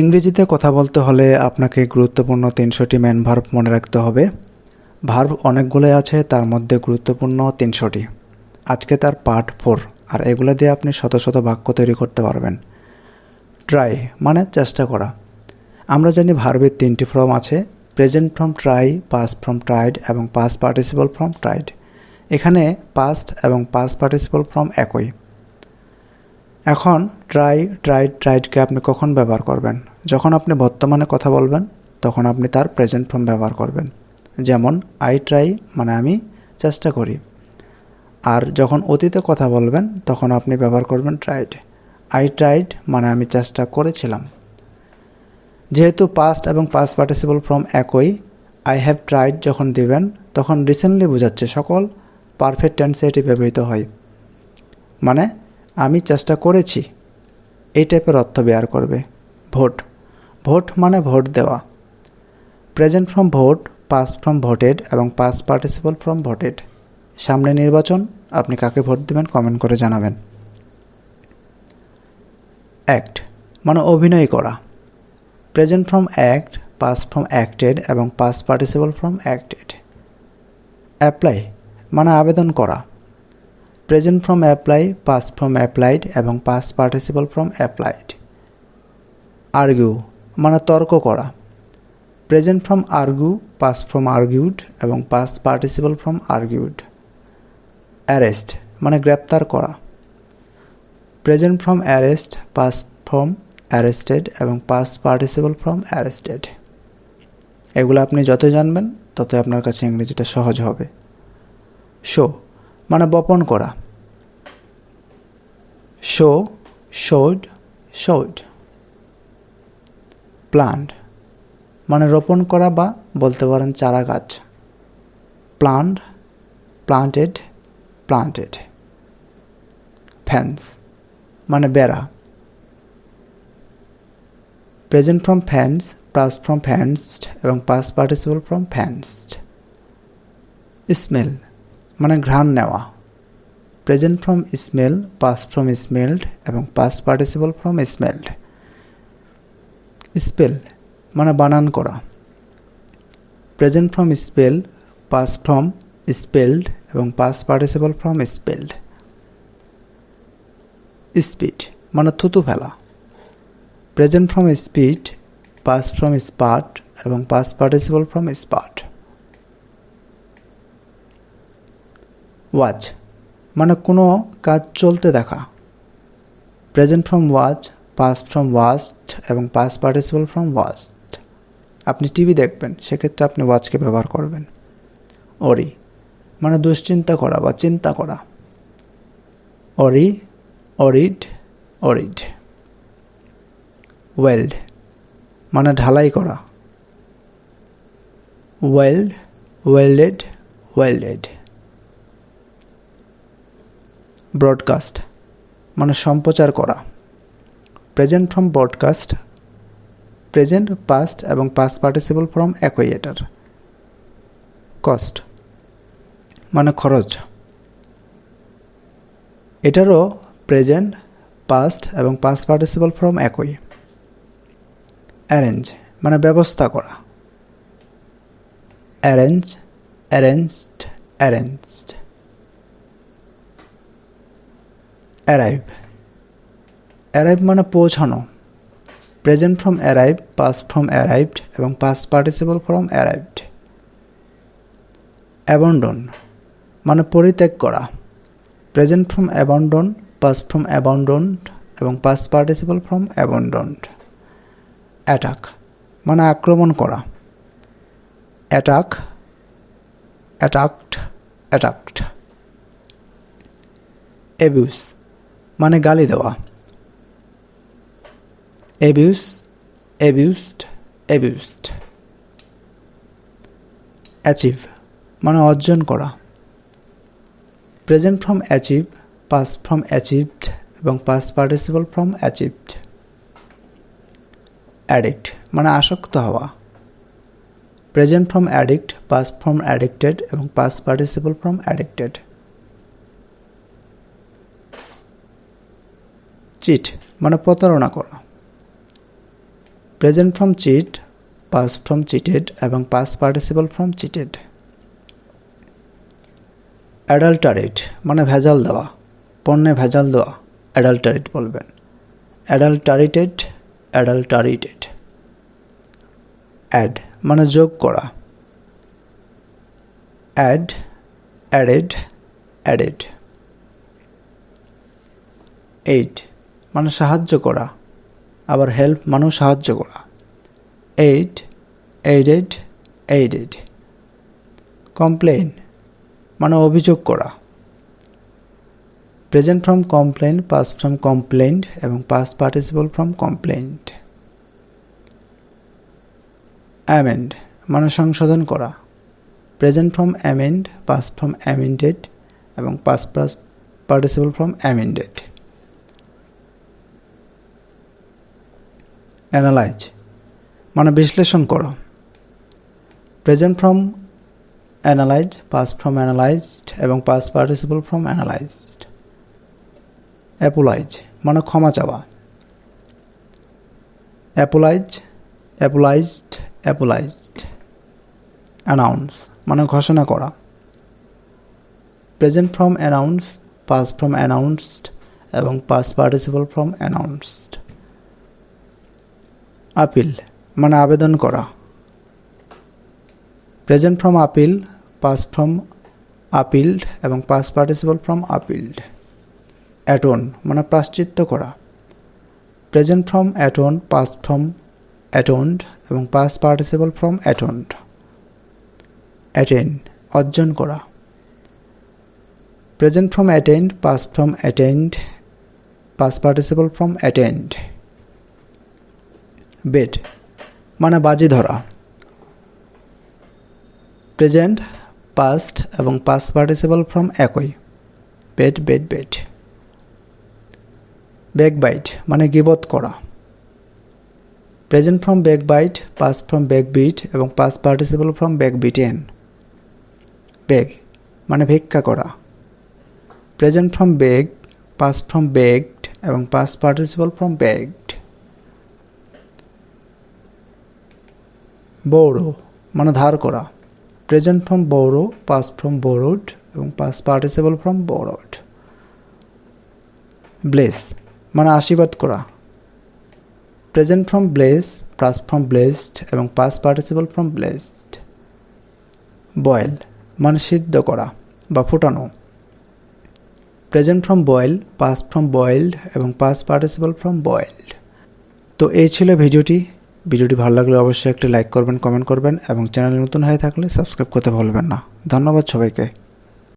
ইংরেজিতে কথা বলতে হলে আপনাকে গুরুত্বপূর্ণ তিনশোটি ম্যান ভার্ব মনে রাখতে হবে। ভার্ব অনেকগুলোই আছে, তার মধ্যে গুরুত্বপূর্ণ তিনশোটি। আজকে তার পার্ট ফোর আর এগুলো দিয়ে আপনি শত শত বাক্য তৈরি করতে পারবেন। ট্রাই মানে চেষ্টা করা। আমরা জানি ভার্বের তিনটি ফর্ম আছে present form try past form tried এবং পাস্ট পার্টিসিপল ফ্রম ট্রাইড এখানে পাস্ট এবং পাস্ট পার্টিসিপল ফ্রম একই। এখন ট্রাই ট্রাইড ট্রাইডকে আপনি কখন ব্যবহার করবেন? যখন আপনি বর্তমানে কথা বলবেন, তখন আপনি তার প্রেজেন্ট ফর্ম ব্যবহার করবেন। যেমন আই ট্রাই মানে আমি চেষ্টা করি। আর যখন অতীতে কথা বলবেন, তখন আপনি ব্যবহার করবেন ট্রাইড আই ট্রাইড মানে আমি চেষ্টা করেছিলাম। যেহেতু পাস্ট এবং পাস্ট পার্টিসিপল ফ্রম একই আই হ্যাভ ট্রাইড যখন দিবেন, তখন রিসেন্টলি বোঝাচ্ছে সকল পারফেক্ট টেন্সে এটি ব্যবহৃত হয়। মানে আমি চেষ্টা করেছি। এই টাইপের অর্থ বেয়ার করবে। ভোট। ভোট মানে ভোট দেওয়া। Present form vote past form voted এবং পাস পার্টিসিপল ফ্রম ভোটেড সামনে নির্বাচন, আপনি কাকে ভোট দেবেন কমেন্ট করে জানাবেন। অ্যাক্ট মানে অভিনয় করা। Present form act past form acted এবং past participle form acted apply মানে আবেদন করা। Present form apply past form applied এবং past participle form applied argue মানে তর্ক করা। Present form argue past form argued এবং past participle form argued arrest মানে গ্রেপ্তার করা। Present form arrest past form arrested এবং পাস পার্টিসিপল ফ্রম অ্যারেস্টেড এগুলো আপনি যত জানবেন, ততই আপনার কাছে ইংরেজিটা সহজ হবে। শো মানে বপন করা। Show, showed showed. প্লান্ট মানে রোপণ করা বা বলতে পারেন চারা গাছ। Plant, planted planted. ফ্যান্স মানে বেড়া। Present form fence past form fenced এবং past participle form fenced. Smell মানে ঘ্রাণ নেওয়া। Present form smell past form smelled এবং past participle form smelled spell মানে বানান করা। Present form spell past form spelled এবং past participle form spelled spit মানে থুতু ফেলা। Present form spit past form spat এবং past participle form spat watch মানে কোনো কাজ চলতে দেখা। Present form watch past form watched এবং পাস পার্টিসিপল ফ্রম ওয়াস্ট আপনি টিভি দেখবেন, সেক্ষেত্রে আপনি ওয়াচকে ব্যবহার করবেন। অরি মানে দুশ্চিন্তা করা বা চিন্তা করা। অরি অরিড অরিড ওয়েল্ড মানে ঢালাই করা। ওয়েল্ড ওয়েল্ডেড ওয়েল্ডেড ব্রডকাস্ট মানে সম্প্রচার করা। Present form broadcast present past এবং পাস্ট পার্টিসিপল ফ্রম অ্যাকোয়েটার কস্ট মানে খরচ। এটারও প্রেজেন্ট পাস্ট এবং পাস্ট পার্টিসিপল ফ্রম একই অ্যারেঞ্জ মানে ব্যবস্থা করা। Arrange arranged arranged arrive arrive মানে পৌঁছানো। Present form arrive past form arrived এবং past participle form arrived abandon মানে পরিত্যাগ করা। Present form abandon past form abandoned এবং past participle form abandoned attack মানে আক্রমণ করা। অ্যাটাক অ্যাটাকড অ্যাটাকড অ্যাবিউস মানে গালি দেওয়া। অ্যাবিউস অ্যাবিউসড অ্যাবিউসড অ্যাচিভ মানে অর্জন করা। Present form achieve past form achieved এবং past participle form achieved addict মানে আসক্ত হওয়া। Present form addict past form addicted এবং past participle form addicted cheat মানে প্রতারণা করা। Present form cheat past form cheated এবং past participle form cheated adulterate মানে ভেজাল দেওয়া। পণ্যে ভেজাল দেওয়া অ্যাডাল্টারেট বলবেন। অ্যাডাল্টারেটেড অ্যাডাল্টারেটেড অ্যাড মানে যোগ করা। অ্যাড অ্যাডেড অ্যাডেড এইড মানে সাহায্য করা, আবার হেল্প মানেও সাহায্য করা। এইড এইডেড এইডেড কমপ্লেন মানে অভিযোগ করা। Present form complain past form complained এবং past participle form complained amend মানে সংশোধন করা। Present form amend past form amended এবং past past participle form amended analyse মানে বিশ্লেষণ করা। Present form analyse past form analysed এবং past participle form analysed apologise মানে ক্ষমা চাওয়া। অ্যাপোলাইজ অ্যাপোলাইজড অ্যাপোলাইজড অ্যানাউন্স মানে ঘোষণা করা। Present form announce past form announced এবং past participle form announced appeal মানে আবেদন করা। Present form appeal past form appealed এবং past participle form appealed atone মানে প্রাশ্চিত্য করা। Present form atone past form atoned এবং past participle form atoned attend অর্জন করা। Present form attend past form attend past participle form attend bet মানে বাজি ধরা। প্রেজেন্ট, পাস্ট এবং পাস পার্টিসিপল ফ্রম একই। Bet bet bet. Back byte মানে গিবত করা। Present form backbite past form backbit এবং past participle form backbitten. Beg মানে ভিক্ষা করা। Present form beg past form begged এবং past participle form begged borrow মানে ধার করা। Present form borrow past form borrowed এবং past participle form borrowed bless মানে আশীর্বাদ করা। Present form bless past form blessed এবং past participle form blessed boil মানে সিদ্ধ করা বা ফুটানো। Present form boil past form boiled এবং পাস পার্টিসিপল ফ্রম বয়েলড তো এই ছিল ভিডিওটি। ভিডিওটি ভালো লাগলে অবশ্যই একটি লাইক করবেন, কমেন্ট করবেন এবং চ্যানেলে নতুন হয়ে থাকলে সাবস্ক্রাইব করতে ভুলবেন না। ধন্যবাদ সবাইকে।